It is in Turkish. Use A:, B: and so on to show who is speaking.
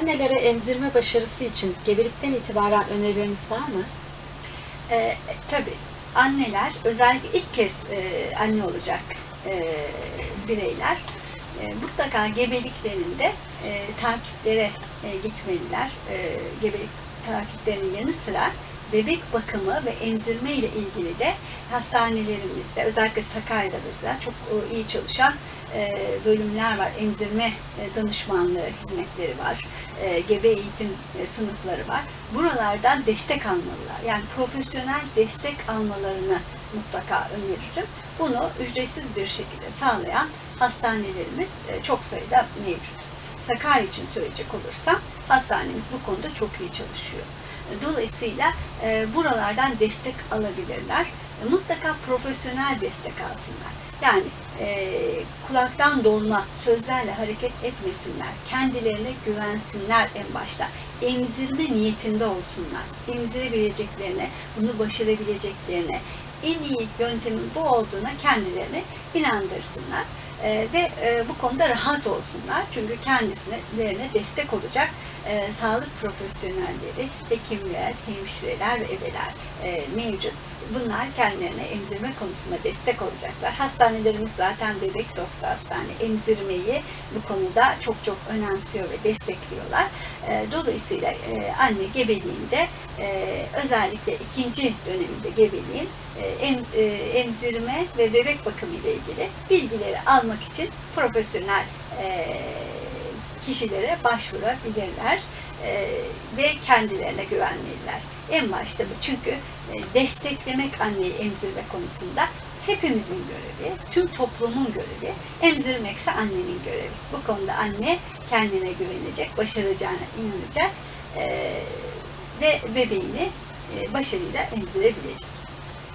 A: Annelere emzirme başarısı için gebelikten itibaren önerileriniz var mı?
B: E, tabii anneler özellikle ilk kez e, anne olacak e, bireyler e, mutlaka gebeliklerinde e, takiplere e, gitmeliler. E, gebelik takiplerinin yanı sıra bebek bakımı ve emzirme ile ilgili de hastanelerimizde özellikle Sakarya'da mesela çok e, iyi çalışan e, bölümler var. Emzirme e, danışmanlığı hizmetleri var. E, gebe eğitim e, sınıfları var. Buralardan destek almalılar. Yani profesyonel destek almalarını mutlaka öneririm. Bunu ücretsiz bir şekilde sağlayan hastanelerimiz e, çok sayıda mevcut. Sakarya için söyleyecek olursam hastanemiz bu konuda çok iyi çalışıyor. Dolayısıyla e, buralardan destek alabilirler. E, mutlaka profesyonel destek alsınlar. Yani e, kulaktan dolma sözlerle hareket etmesinler. Kendilerine güvensinler en başta. Emzirme niyetinde olsunlar. Emzirebileceklerine, bunu başarabileceklerine, en iyi yöntemin bu olduğuna kendilerini inandırsınlar. E, ve e, bu konuda rahat olsunlar. Çünkü kendisine destek olacak e, sağlık profesyonelleri, hekimler, hemşireler ve ebeler e, mevcut. Bunlar kendilerine emzirme konusunda destek olacaklar. Hastanelerimiz zaten bebek dostu hastane. Emzirmeyi bu konuda çok çok önemsiyor ve destekliyorlar. E, dolayısıyla e, anne gebeliğinde e, özellikle ikinci döneminde gebeliğin e, em, e, emzirme ve bebek bakımı ile ilgili bilgileri almak için profesyonel e, kişilere başvurabilirler e, ve kendilerine güvenmeliler. En başta bu çünkü e, desteklemek anneyi emzirme konusunda hepimizin görevi, tüm toplumun görevi, emzirmekse annenin görevi. Bu konuda anne kendine güvenecek, başaracağına inanacak e, ve bebeğini e, başarıyla emzirebilecek.